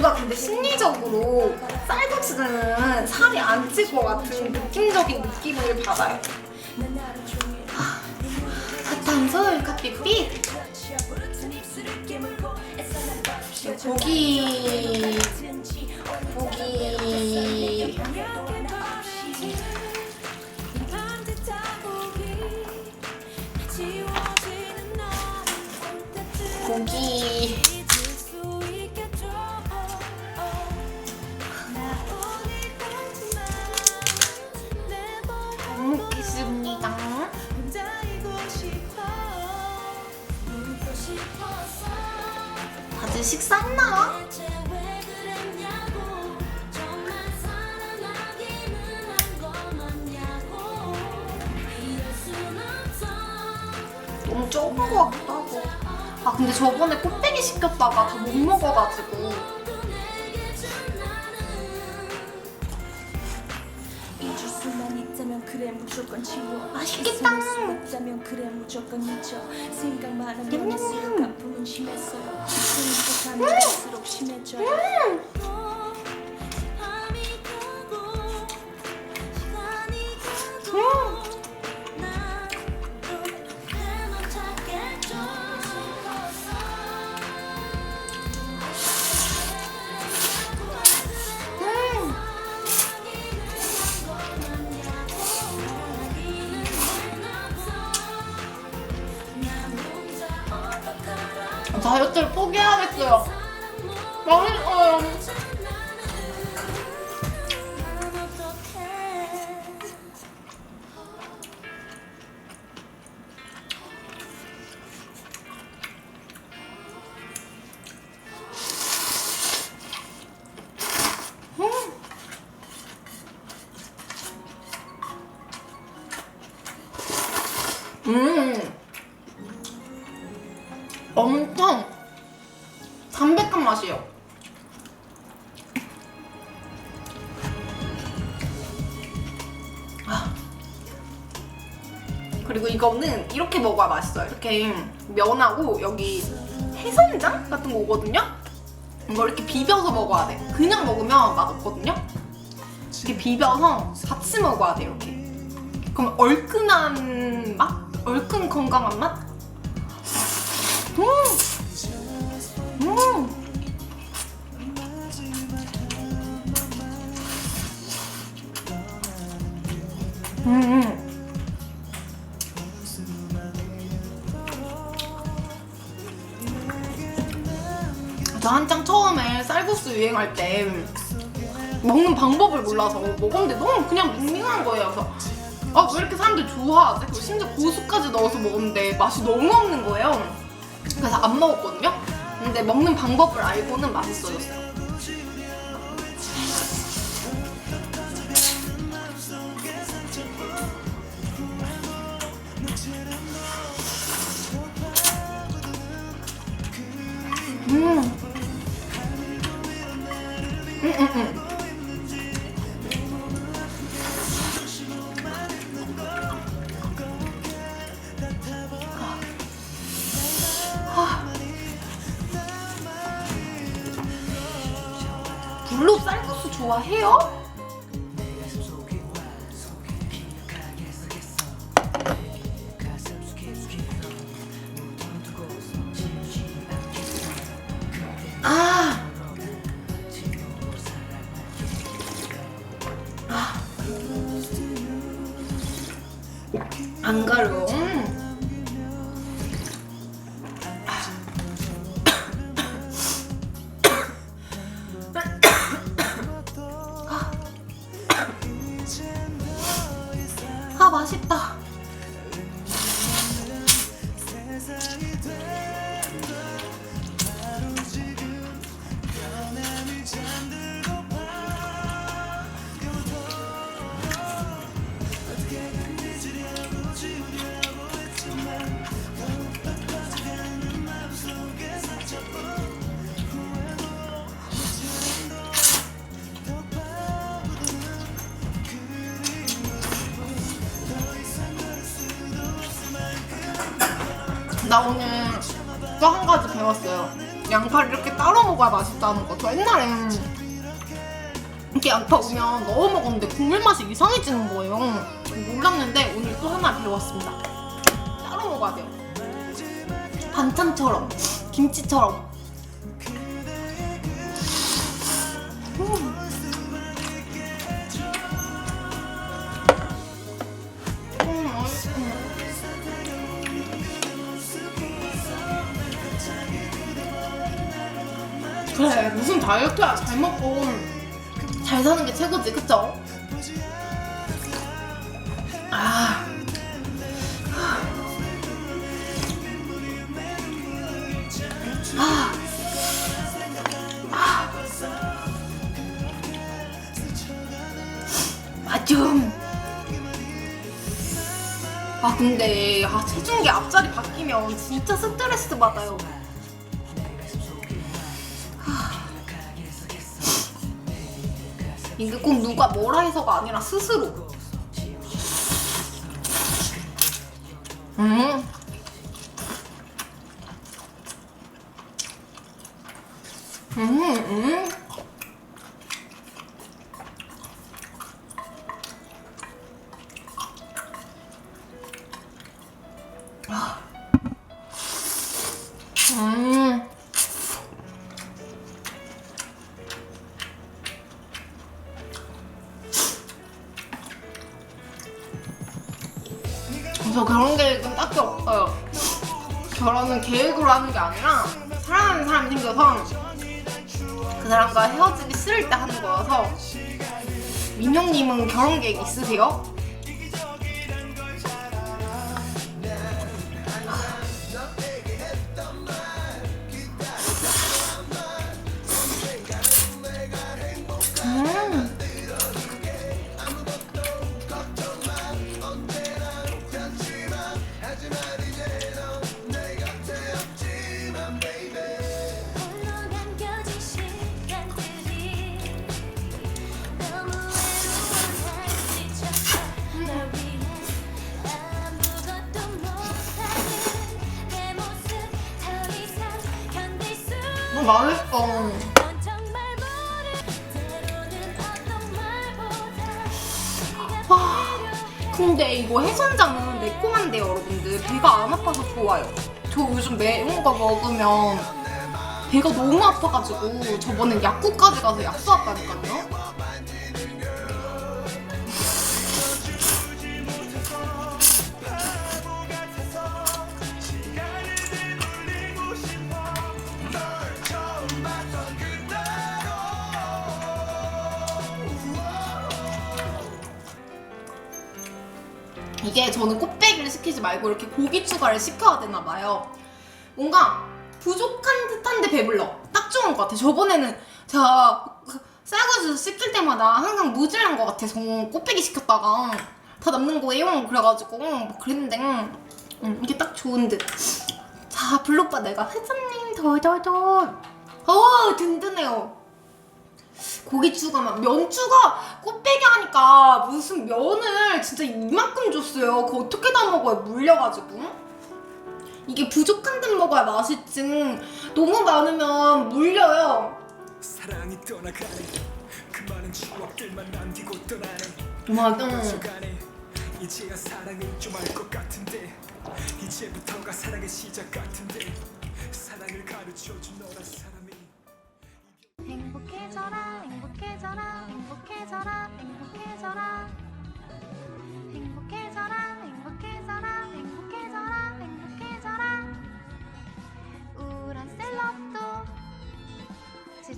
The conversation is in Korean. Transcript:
뭔가 근데 심리적으로 쌀국수는 살이 안 찔 것 같은 느낌적인 느낌을 받아요. 아, 사탕솔 커피빛 고기 고기. 고기 다들 식사했나? 너무 적은 것 같기도 하고. 아 근데 저번에 꽃뱅이 시켰다가 다 못 먹어가지고 잊을 수만 있다면 그래 무조건 지워 맛있겠다. 있을 수 없다면 그래 무조건 잊어 생각만 하면 냠냠냠. 할수록 어, 음. 다이어트를 포기해야겠어요. 맛있어요. 음. 엄청 담백한 맛이에요. 그리고 이거는 이렇게 먹어야 맛있어요. 이렇게 면하고 여기 해선장 같은 거 오거든요. 이거 이렇게 비벼서 먹어야 돼. 그냥 먹으면 맛없거든요. 이렇게 비벼서 같이 먹어야 돼 이렇게. 그럼 얼큰한 맛? 얼큰 건강한 맛? 음! 음! 처음에 쌀국수 유행할 때 먹는 방법을 몰라서 먹었는데 너무 그냥 밍밍한 거예요. 그래서 아 왜 이렇게 사람들 좋아하지? 그리고 심지어 고수까지 넣어서 먹었는데 맛이 너무 없는 거예요. 그래서 안 먹었거든요. 근데 먹는 방법을 알고는 맛있어졌어요. 좋아해요? 나 오늘 또 한 가지 배웠어요. 양파를 이렇게 따로 먹어야 맛있다는 거. 저 옛날에 이렇게 양파 오면 넣어 먹었는데 국물 맛이 이상해지는 거예요. 몰랐는데 오늘 또 하나 배웠습니다. 따로 먹어야 돼요. 반찬처럼, 김치처럼. 그래 무슨 다이어트야 잘 먹고 잘 사는 게 최고지 그쵸? 아 아. 아. 맛좀 아 근데 아 체중계 앞자리 바뀌면 진짜 스트레스 받아요 이게 꼭 누가 뭐라 해서가 아니라 스스로. 음. 음, 음. 저 그런 계획은 딱히 없어요. 결혼은 계획으로 하는 게 아니라 사랑하는 사람이 생겨서 그 사람과 헤어지기 싫을 때 하는 거여서 민영님은 결혼 계획 있으세요? 어, 맛있어. 와, 근데 이거 해선장은 매콤한데요, 여러분들. 배가 안 아파서 좋아요. 저 요즘 매운 거 먹으면 배가 너무 아파가지고 저번에 약국까지 가서 약 쏘았다니까요. 이게 저는 꽃배기를 시키지 말고 이렇게 고기 추가를 시켜야 되나 봐요. 뭔가 부족한 듯한데 배불러. 딱 좋은 것 같아. 저번에는 제가 그 쌀국수 시킬 때마다 항상 모질란 것 같아서 꽃배기 시켰다가 다 남는 거예요. 그래가지고 막 그랬는데 음, 이게 딱 좋은 듯. 자, 블록바 내가 회장님 덜덜덜. 어 든든해요. 고기 추가만 면 추가 꽃배기 하니까 무슨 면을 진짜 이만큼 줬어요. 그거 어떻게 다 먹어요? 물려가지고. 이게 부족한 듯 먹어야 맛있지. 너무 많으면 물려요. 사랑이 떠나가네 그 많은 추억들만 남기고 떠나네 맞아. 가네 이제야 사랑을 좀 알 것 같은데 이제부터가 사랑의 시작 같은데 사랑을 가르쳐준 너란 사람